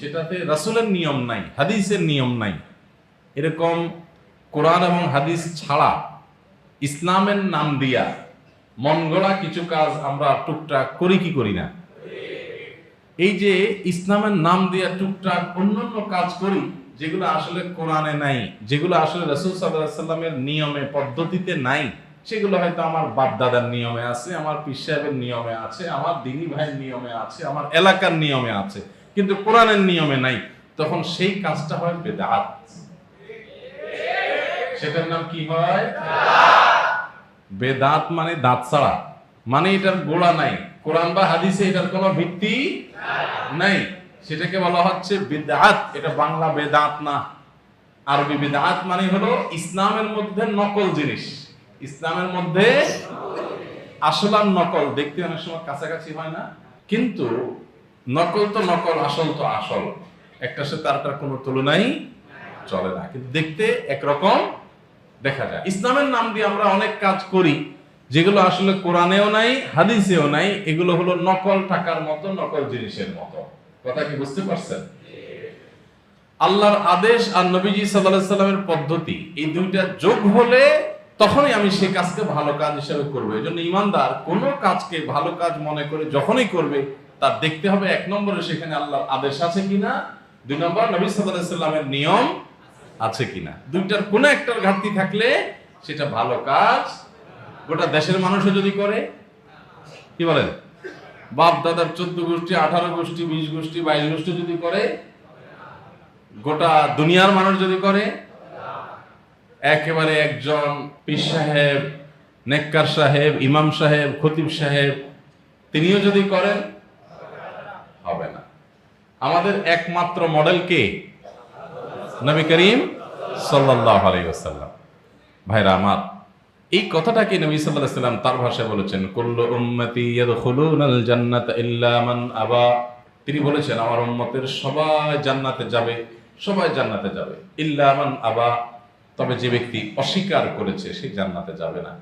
সেটাতে রাসুলের নিয়ম নাই, হাদিসের নিয়ম নাই। এরকম কোরআন এবং হাদিস ছাড়া ইসলামের নাম দিয়া মন গড়া কিছু কাজ আমরা টুকটাক করি কি করি না? এই যে ইসলামের নাম দিয়া টুকটাক অন্যান্য কাজ করি, যেগুলো আসলে কোরআনে নাই, যেগুলো আসলে রসুল সাল্লামের নিয়মে, পদ্ধতিতে নাই, সেগুলো হয়তো আমার বাপ দাদার নিয়মে আছে, আমার পীর সাহেবের নিয়মে আছে, আমার দিনী ভাইয়ের নিয়মে আছে, আমার এলাকার নিয়মে আছে। কিন্তু কোরআনের নিয়মে নাই। তখন সেই কাজটা হয় বেদাত। সেটার নাম কি হয়? বেদাত মানে দাঁত ছাড়া। মানে এটার গোড়া নাই। কোরআন বা হাদিসে এটার কোনো ভিত্তি নাই। সেটাকে বলা হচ্ছে বেদাত। এটা বাংলা বেদাত না। আরবি বেদাত মানে হলো ইসলামের মধ্যে নকল জিনিস। ইসলামের মধ্যে আসল আর নকল। দেখতে অনেক সময় কাছাকাছি হয় না। কিন্তু নকল তো নকল, আসল তো আসল। একটার সাথে তারটার কোনো তুলনাই চলে না। কিন্তু দেখতে একরকম দেখা যায়। ইসলামের নাম দিয়ে আমরা অনেক কাজ করি, যেগুলো আসলে কোরআনেও নাই, হাদিসেও নাই, এগুলো হলো নকল টাকার মতো, নকল জিনিসের মতো। কথা কি বুঝতে পারছেন? আল্লাহর আদেশ আর নবীজি সাল্লাল্লাহু সাল্লামের পদ্ধতি, এই দুইটা যোগ হলে তখনই আমি সেই কাজকে ভালো কাজ হিসেবে করব। এই জন্য ইমানদার কোনো কাজকে ভালো কাজ মনে করে যখনই করবে তার দেখতে হবে এক নম্বরে সেখানে আল্লাহর আদেশ আছে কিনা, দুই নম্বর নবী সাল্লাল্লাহু সাল্লামের নিয়ম আছে কিনা। দুইটার কোনো একটার ঘাটতি থাকলে সেটা ভালো কাজ। গোটা দেশের মানুষও যদি করে, কি বলেন? বাপ দাদার চোদ্দ গোষ্ঠী, আঠারো গোষ্ঠী, বিশ গোষ্ঠী, বাইশ গোষ্ঠী যদি করে, গোটা দুনিয়ার মানুষ যদি করে, একেবারে একজন পীর সাহেব, নেককার সাহেব, ইমাম সাহেব, খতিব সাহেব, তিনিও যদি করেন আমাদের একমাত্র মডেল কে? নবী করিম সাল্লাল্লাহু আলাইহি ওয়াসাল্লাম। ভাইরা আমার, এই কথাটাকে নবী আলাইহি সাল্লাম তার ভাষায় বলেছেন ইল্লা আবা। তিনি বলেছেন, আমার উম্মতের সবাই জান্নাতে যাবে, সবাই জান্নাতে যাবে। ইল্লা মান আবা। তবে যে ব্যক্তি অস্বীকার করেছে, সে জান্নাতে যাবে না।